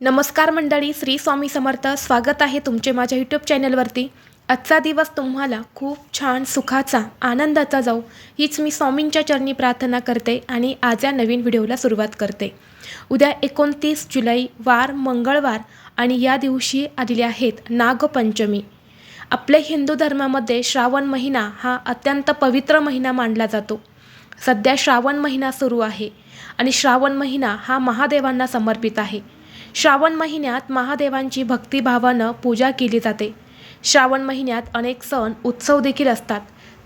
नमस्कार मंडळी श्री स्वामी समर्थ. स्वागत आहे तुमचे माझ्या यूट्यूब चॅनलवरती आजचा दिवस तुम्हाला खूप छान सुखाचा आनंदाचा जाऊ हीच मी स्वामींच्या चरणी प्रार्थना करते आणि आज या नवीन व्हिडिओला सुरुवात करते. उद्या एकोणतीस जुलै वार मंगळवार आणि या दिवशी आलेले आहेत नागपंचमी. आपल्या हिंदू धर्मामध्ये श्रावण महिना हा अत्यंत पवित्र महिना मानला जातो. सध्या श्रावण महिना सुरू आहे आणि श्रावण महिना हा महादेवांना समर्पित आहे. श्रावण महिन्यात महादेवांची भक्तिभावानं पूजा केली जाते. श्रावण महिन्यात अनेक सण उत्सव देखील असतात.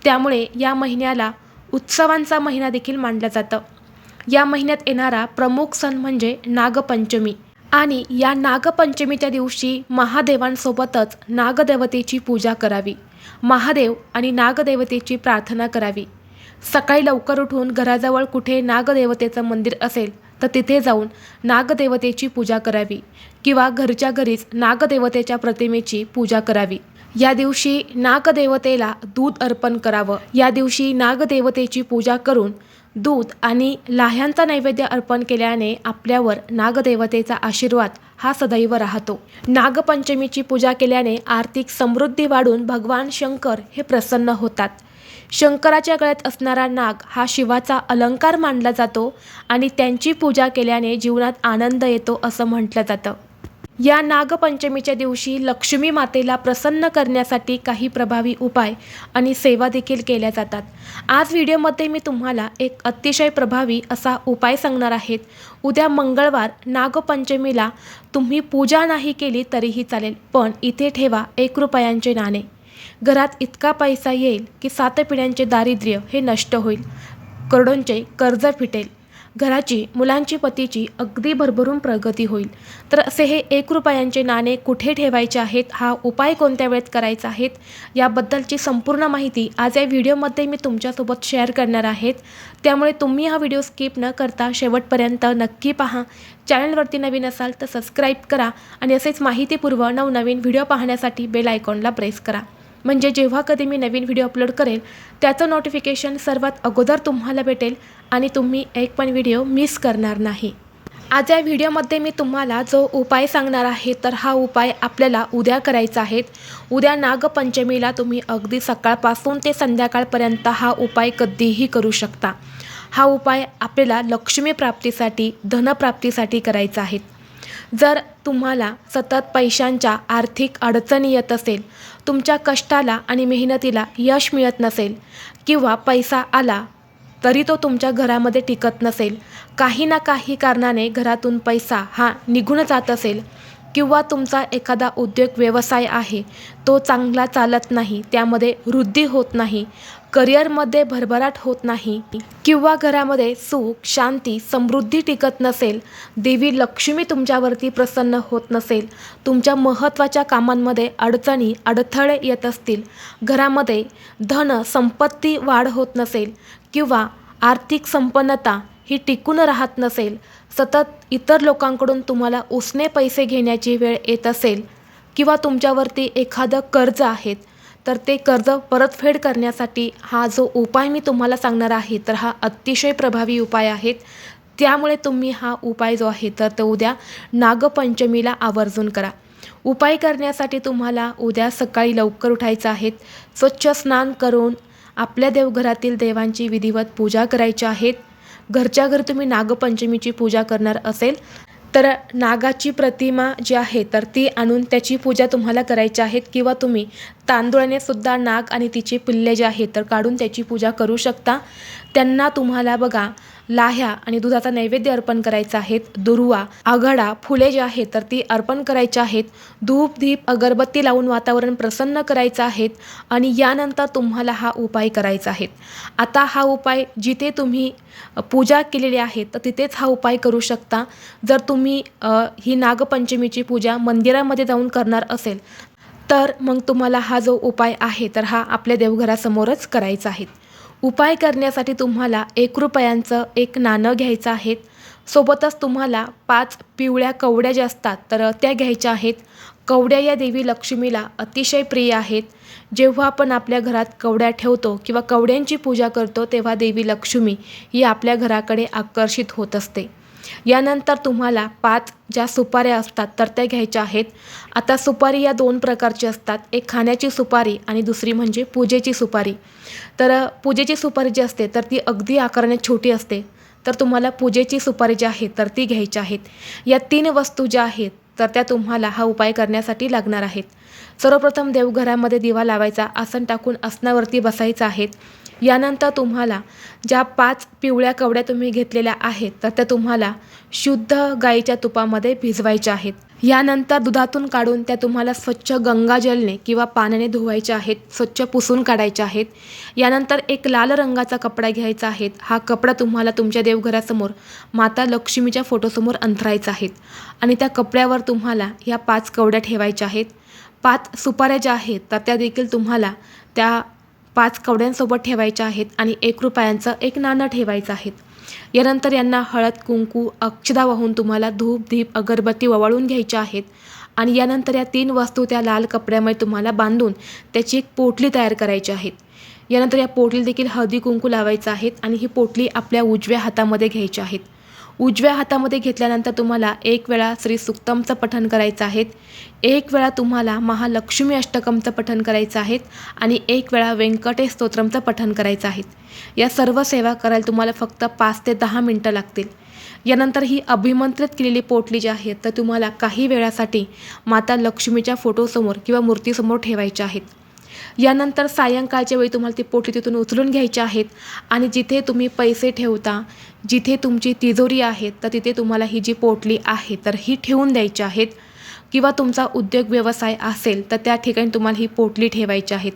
त्यामुळे या महिन्याला उत्सवांचा महिना देखील मानलं जातं. या महिन्यात येणारा प्रमुख सण म्हणजे नागपंचमी. आणि या नागपंचमीच्या दिवशी महादेवांसोबतच नागदेवतेची पूजा करावी. महादेव आणि नागदेवतेची प्रार्थना करावी. सकाळी लवकर उठून घराजवळ कुठे नागदेवतेचं मंदिर असेल तर तिथे जाऊन नागदेवतेची पूजा करावी किंवा घरच्या घरीच नागदेवतेच्या प्रतिमेची पूजा करावी. या दिवशी नागदेवतेला दूध अर्पण करावं. या दिवशी नागदेवतेची पूजा करून दूध आणि लाह्यांचा नैवेद्य अर्पण केल्याने आपल्यावर नागदेवतेचा आशीर्वाद हा सदैव राहतो. नागपंचमीची पूजा केल्याने आर्थिक समृद्धी वाढून भगवान शंकर हे प्रसन्न होतात. शंकराच्या गळ्यात असणारा नाग हा शिवाचा अलंकार मानला जातो आणि त्यांची पूजा केल्याने जीवनात आनंद येतो असं म्हटलं जातं. या नागपंचमीच्या दिवशी लक्ष्मी मातेला प्रसन्न करण्यासाठी काही प्रभावी उपाय आणि सेवा देखील केल्या जातात. आज व्हिडिओमध्ये मी तुम्हाला एक अतिशय प्रभावी असा उपाय सांगणार आहेत उद्या मंगळवार नागपंचमीला तुम्ही पूजा नाही केली तरीही चालेल पण इथे ठेवा एक रुपयांचे नाणे. घरात इतका पैसा येईल की सात पिढ्यांचे दारिद्र्य हे नष्ट होईल. करोडोंचे कर्ज फिटेल. घराची मुलांची पतीची अगदी भरभरून प्रगती होईल. तर असे हे एक रुपयांचे नाणे कुठे ठेवायचे आहेत? हा उपाय कोणत्या वेळेत करायचा आहेत? याबद्दलची संपूर्ण माहिती आज या व्हिडिओमध्ये मी तुमच्यासोबत शेअर करणार आहेत. त्यामुळे तुम्ही हा व्हिडिओ स्किप न करता शेवटपर्यंत नक्की पहा. चॅनलवरती नवीन असाल तर सबस्क्राईब करा आणि असेच माहितीपूर्व नवनवीन व्हिडिओ पाहण्यासाठी बेल आयकॉनला प्रेस करा. म्हणजे जेव्हा कधी मी नवीन व्हिडिओ अपलोड करेल त्याचं नोटिफिकेशन सर्वात अगोदर तुम्हाला भेटेल आणि तुम्ही एक पण व्हिडिओ मिस करणार नाही. आज या व्हिडिओमध्ये मी तुम्हाला जो उपाय सांगणार आहे तर हा उपाय आपल्याला उद्या करायचा आहे. उद्या नागपंचमीला तुम्ही अगदी सकाळपासून ते संध्याकाळपर्यंत हा उपाय कधीही करू शकता. हा उपाय आपल्याला लक्ष्मी प्राप्तीसाठी धनप्राप्तीसाठी करायचा आहे. जर तुम्हाला सतत पैशांच्या आर्थिक अडचणी येत असेल तुमच्या कष्टाला आणि मेहनतीला यश मिळत नसेल किंवा पैसा आला तरी तो तुमच्या घरामध्ये टिकत नसेल. काही ना काही कारणाने घरातून पैसा हा निघून जात असेल. किंवा तुमचा एखादा उद्योग व्यवसाय आहे तो चांगला चालत नाही त्यामध्ये वृद्धी होत नाही करिअरमध्ये भरभराट होत नाही किंवा घरामध्ये सुख शांती समृद्धी टिकत नसेल देवी लक्ष्मी तुमच्यावरती प्रसन्न होत नसेल तुमच्या महत्त्वाच्या कामांमध्ये अडचणी अडथळे येत असतील घरामध्ये धन संपत्ती वाढ होत नसेल किंवा आर्थिक संपन्नता ही टिकून राहत नसेल सतत इतर लोकांकडून तुम्हाला उसने पैसे घेण्याची वेळ येत असेल किंवा तुमच्यावरती एखादं कर्ज आहेत तर ते कर्ज परतफेड करण्यासाठी हा जो उपाय मी तुम्हाला सांगणार आहे तर हा अतिशय प्रभावी उपाय आहेत त्यामुळे तुम्ही हा उपाय जो आहे तर तो उद्या नागपंचमीला आवर्जून करा. उपाय करण्यासाठी तुम्हाला उद्या सकाळी लवकर उठायचं आहे. स्वच्छ स्नान करून आपल्या देवघरातील देवांची विधिवत पूजा करायची आहेत घरच्या घरी तुम्ही नागपंचमीची पूजा करणार असेल तर नागाची प्रतिमा जी आहे तर ती आणून त्याची पूजा तुम्हाला करायची आहेत किंवा तुम्ही तांदुळाने सुद्धा नाग आणि तिचे पिल्ले जे आहेत तर काढून त्याची पूजा करू शकता. त्यांना तुम्हाला बघा लाह्या आणि दुधाचा नैवेद्य अर्पण करायचा आहेत. दुर्वा आघाडा फुले जे आहेत तर ती अर्पण करायची आहेत. धूप दीप अगरबत्ती लावून वातावरण प्रसन्न करायचं आहेत आणि यानंतर तुम्हाला हा उपाय करायचा आहे. आता हा उपाय जिथे तुम्ही पूजा केलेली आहे तर तिथेच हा उपाय करू शकता. जर तुम्ही ही नागपंचमीची पूजा मंदिरामध्ये जाऊन करणार असेल तर मग तुम्हाला हा जो उपाय आहे तर हा आपल्या देवघरासमोरच करायचा आहे. उपाय करण्यासाठी तुम्हाला एक रुपयांचं एक नाणं घ्यायचं आहे सोबतच तुम्हाला पाच पिवळ्या कवड्या ज्या असतात तर त्या घ्यायच्या आहेत. कवड्या या देवी लक्ष्मीला अतिशय प्रिय आहेत. जेव्हा आपण आपल्या घरात कवड्या ठेवतो किंवा कवड्यांची पूजा करतो तेव्हा देवी लक्ष्मी ही आपल्या घराकडे आकर्षित होत असते. यानंतर तुम्हाला पाच ज्या सुपाऱ्या असतात तर त्या घ्यायच्या आहेत. आता सुपारी या दोन प्रकारची असतात. एक खाण्याची सुपारी आणि दुसरी म्हणजे पूजेची सुपारी. तर पूजेची सुपारी जी असते तर ती अगदी आकाराने छोटी असते. तर तुम्हाला पूजेची सुपारी जी आहे तर ती घ्यायची आहेत. या तीन वस्तू ज्या आहेत तर त्या तुम्हाला हा उपाय करण्यासाठी लागणार आहेत. सर्वप्रथम देवघरामध्ये दिवा लावायचा आसन टाकून आसनावरती बसायचं आहे. यानंतर तुम्हाला ज्या पाच पिवळ्या कवड्या तुम्ही घेतलेल्या आहेत तर त्या तुम्हाला शुद्ध गाईच्या तुपामध्ये भिजवायच्या आहेत. यानंतर दुधातून काढून त्या तुम्हाला स्वच्छ गंगाजलने किंवा पाण्याने धुवायच्या आहेत स्वच्छ पुसून काढायच्या आहेत. यानंतर एक लाल रंगाचा कपडा घ्यायचा आहे. हा कपडा तुम्हाला तुमच्या देवघरासमोर माता लक्ष्मीच्या फोटोसमोर अंथरायचा आहे. आणि त्या कपड्यावर तुम्हाला ह्या पाच कवड्या ठेवायच्या आहेत. पाच सुपाऱ्या ज्या आहेत तर त्या देखील तुम्हाला त्या पाच कवड्यांसोबत ठेवायच्या आहेत आणि एक रुपयांचं एक नाणं ठेवायचं आहे यानंतर यांना हळद कुंकू अक्षदा वाहून तुम्हाला धूप दीप अगरबत्ती ववाळून घ्यायच्या आहेत. आणि यानंतर या तीन वस्तू त्या लाल कपड्यामध्ये तुम्हाला बांधून त्याची एक पोटली तयार करायची आहेत. यानंतर या पोटली देखील हळदी कुंकू लावायचं आहेत आणि ही पोटली आपल्या उजव्या हातामध्ये घ्यायची आहेत. उजव्या हातामध्ये घेतल्यानंतर तुम्हाला एक वेळा श्री सुक्तमचं पठण करायचं आहे. एक वेळा तुम्हाला महालक्ष्मी अष्टकमचं पठण करायचं आहे आणि एक वेळा व्यंकटेश स्तोत्रमचं पठण करायचं आहे. या सर्व सेवा करायला तुम्हाला फक्त पाच ते दहा मिनटं लागतील. यानंतर ही अभिमंत्रित केलेली पोटली जी आहे तर तुम्हाला काही वेळासाठी माता लक्ष्मीच्या फोटोसमोर किंवा मूर्तीसमोर ठेवायच्या आहेत. यानंतर सायंकाळच्या वेळी तुम्हाला ती पोटली तिथून उचलून घ्यायची आहेत आणि जिथे तुम्ही पैसे ठेवता जिथे तुमची तिजोरी आहे तर तिथे तुम्हाला ही जी पोटली आहे तर ही ठेवून द्यायची आहेत. किंवा तुमचा उद्योग व्यवसाय असेल तर त्या ठिकाणी तुम्हाला ही पोटली ठेवायची आहेत.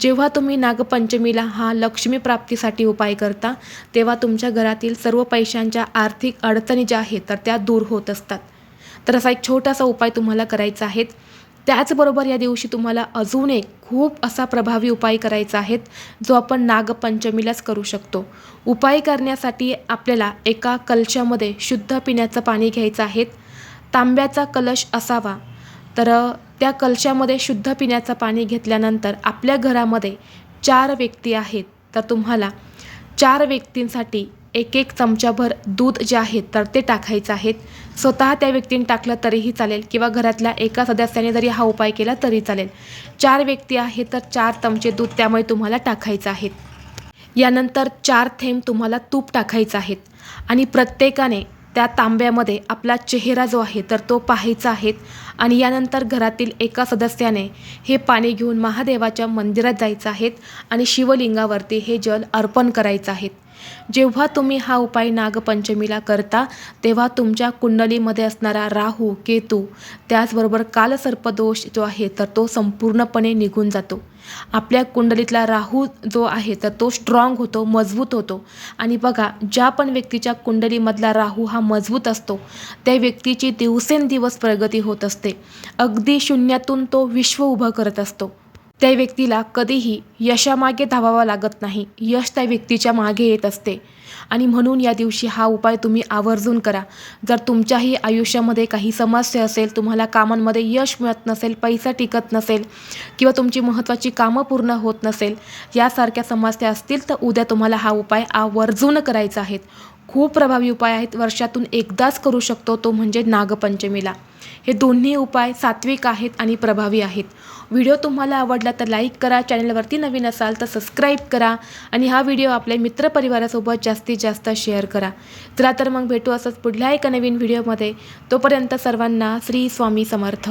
जेव्हा तुम्ही नागपंचमीला हा लक्ष्मी प्राप्तीसाठी उपाय करता तेव्हा तुमच्या घरातील सर्व पैशांच्या आर्थिक अडचणी ज्या आहेत तर त्या दूर होत असतात. तर असा एक छोटासा उपाय तुम्हाला करायचा आहे. त्याचबरोबर या दिवशी तुम्हाला अजून एक खूप असा प्रभावी उपाय करायचा आहे जो आपण नागपंचमीलाच करू शकतो. उपाय करण्यासाठी आपल्याला एका कलशामध्ये शुद्ध पिण्याचं पाणी घ्यायचं आहे. तांब्याचा कलश असावा. तर त्या कलशामध्ये शुद्ध पिण्याचं पाणी घेतल्यानंतर आपल्या घरामध्ये चार व्यक्ती आहेत. तर तुम्हाला चार व्यक्तींसाठी एक एक चमचाभर दूध जे आहे तर ते टाकायचं आहेत स्वतः त्या व्यक्तीने टाकलं तरीही चालेल किंवा घरातल्या एका सदस्याने जरी हा उपाय केला तरी चालेल. चार व्यक्ती आहे तर चार चमचे दूध त्यामुळे तुम्हाला टाकायचं आहे. यानंतर चार थेंब तुम्हाला तूप टाकायचं आहेत आणि प्रत्येकाने त्या तांब्यामध्ये आपला चेहरा जो आहे तर तो पाहायचा आहे. आणि यानंतर घरातील एका सदस्याने हे पाणी घेऊन महादेवाच्या मंदिरात जायचं आहे आणि शिवलिंगावरती हे जल अर्पण करायचं आहे. जेव्हा तुम्ही हा उपाय नागपंचमीला करता तेव्हा तुमच्या कुंडलीमध्ये असणारा राहू केतू त्याचबरोबर कालसर्पदोष जो आहे तर तो संपूर्णपणे निघून जातो. आपल्या कुंडलीतला राहू जो आहे तर तो स्ट्रॉंग होतो मजबूत होतो. आणि बघा ज्या पण व्यक्तीच्या कुंडलीमधला राहू हा मजबूत असतो त्या व्यक्तीची दिवसेंदिवस प्रगती होत असते. अगदी शून्यातून तो विश्व उभं करत असतो. त्या व्यक्तीला कधीही यशामागे धावावं लागत नाही. यश त्या व्यक्तीच्या मागे येत असते. आणि म्हणून या दिवशी हा उपाय तुम्ही आवर्जून करा. जर तुमच्याही आयुष्यामध्ये काही समस्या असेल तुम्हाला कामांमध्ये यश मिळत नसेल पैसा टिकत नसेल किंवा तुमची महत्त्वाची कामं पूर्ण होत नसेल यासारख्या समस्या असतील तर उद्या तुम्हाला हा उपाय आवर्जून करायचा आहेत खूप प्रभावी उपाय आहेत. वर्षातून एकदाच करू शकतो तो म्हणजे नागपंचमीला. हे दोन्ही उपाय सात्विक आहेत आणि प्रभावी आहेत. व्हिडिओ तुम्हाला आवडला तर लाईक करा चॅनलवरती नवीन असाल तर सबस्क्राईब करा आणि हा व्हिडिओ आपल्या मित्रपरिवारासोबत जास्तीत जास्त शेअर करा. चला तर मग भेटू असंच पुढल्या एका नवीन व्हिडिओमध्ये. तोपर्यंत सर्वांना श्री स्वामी समर्थ.